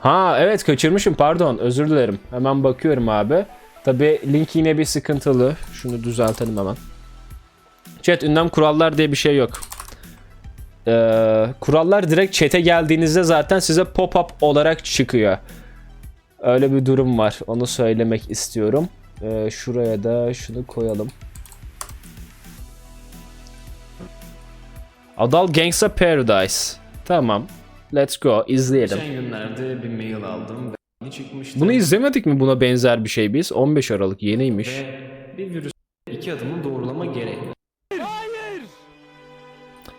Ha evet kaçırmışım pardon özür dilerim. Hemen bakıyorum abi. Tabi link yine bir sıkıntılı. Şunu düzeltelim hemen. Chat ünlem kurallar diye bir şey yok. Ee, kurallar direkt chat'e geldiğinizde zaten size pop-up olarak çıkıyor. Öyle bir durum var. Onu söylemek istiyorum. Ee, şuraya da şunu koyalım. Adal Gangsta Paradise. Tamam. Let's go. izleyelim. Geçen günlerde bir mail aldım ve yeni çıkmıştı. Bunu izlemedik mi buna benzer bir şey biz? 15 Aralık yeniymiş. ve bir virüs iki adımı doğrulama gerek.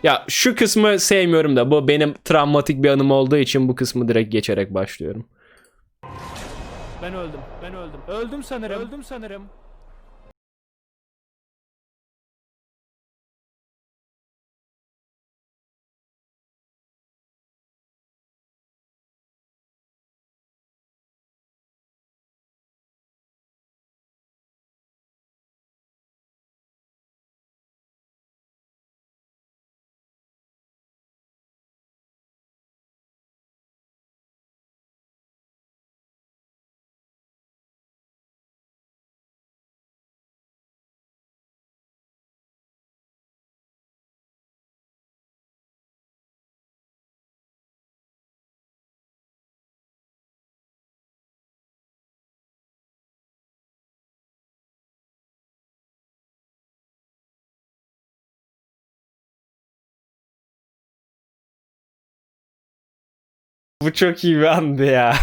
Ya şu kısmı sevmiyorum da bu benim travmatik bir anım olduğu için bu kısmı direkt geçerek başlıyorum. Ben öldüm. Ben öldüm. Öldüm sanırım. Öldüm sanırım. Bu çok iyi bir andı ya.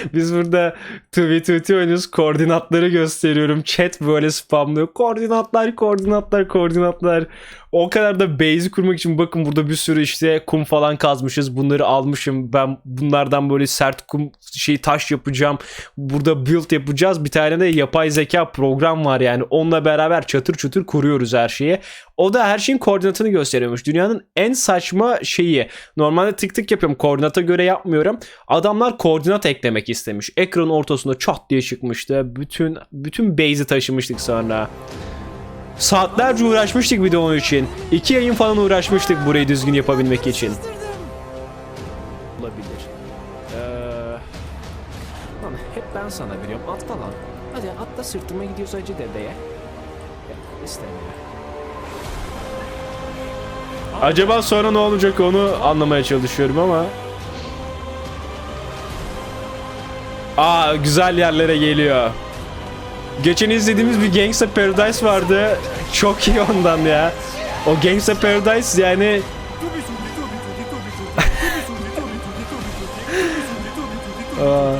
Biz burada 2v2 oynuyoruz. Koordinatları gösteriyorum. Chat böyle spamlıyor. Koordinatlar, koordinatlar, koordinatlar. O kadar da base kurmak için bakın burada bir sürü işte kum falan kazmışız. Bunları almışım. Ben bunlardan böyle sert kum şey taş yapacağım. Burada build yapacağız. Bir tane de yapay zeka program var yani. Onunla beraber çatır çatır kuruyoruz her şeyi. O da her şeyin koordinatını gösteriyormuş. Dünyanın en saçma şeyi. Normalde tık tık yapıyorum. Koordinata göre yapmıyorum. Adamlar koordinat eklemek istemiş. Ekranın ortasında çat diye çıkmıştı. Bütün bütün base'i taşımıştık sonra. Saatlerce uğraşmıştık bir de onun için. İki yayın falan uğraşmıştık burayı düzgün yapabilmek için. Olabilir. Ee, lan hep ben sana veriyorum. Atla lan. Hadi atla sırtıma gidiyoruz acı dedeye. Ya, istemiyor. Acaba sonra ne olacak onu anlamaya çalışıyorum ama. Aa güzel yerlere geliyor. Geçen izlediğimiz bir Gangsta Paradise vardı. Çok iyi ondan ya. O Gangsta Paradise yani Aa,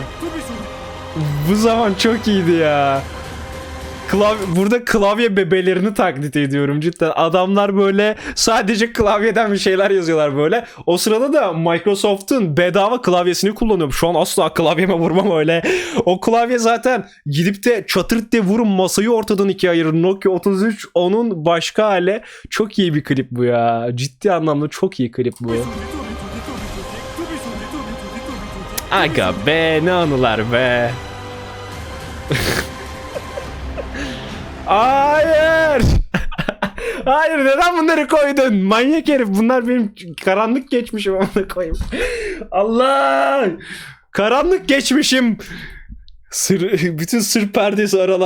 bu zaman çok iyiydi ya. Klavye, burada klavye bebelerini taklit ediyorum cidden. Adamlar böyle sadece klavyeden bir şeyler yazıyorlar böyle. O sırada da Microsoft'un bedava klavyesini kullanıyorum. Şu an asla klavyeme vurmam öyle. O klavye zaten gidip de çatırt diye vurun masayı ortadan ikiye ayırır. Nokia 33 onun başka hali. Çok iyi bir klip bu ya. Ciddi anlamda çok iyi klip bu. Aga be ne anılar be. Hayır. Hayır neden bunları koydun? Manyak herif. Bunlar benim karanlık geçmişim onu koyayım. Allah! Karanlık geçmişim. Sır, bütün sır perdesi aralar.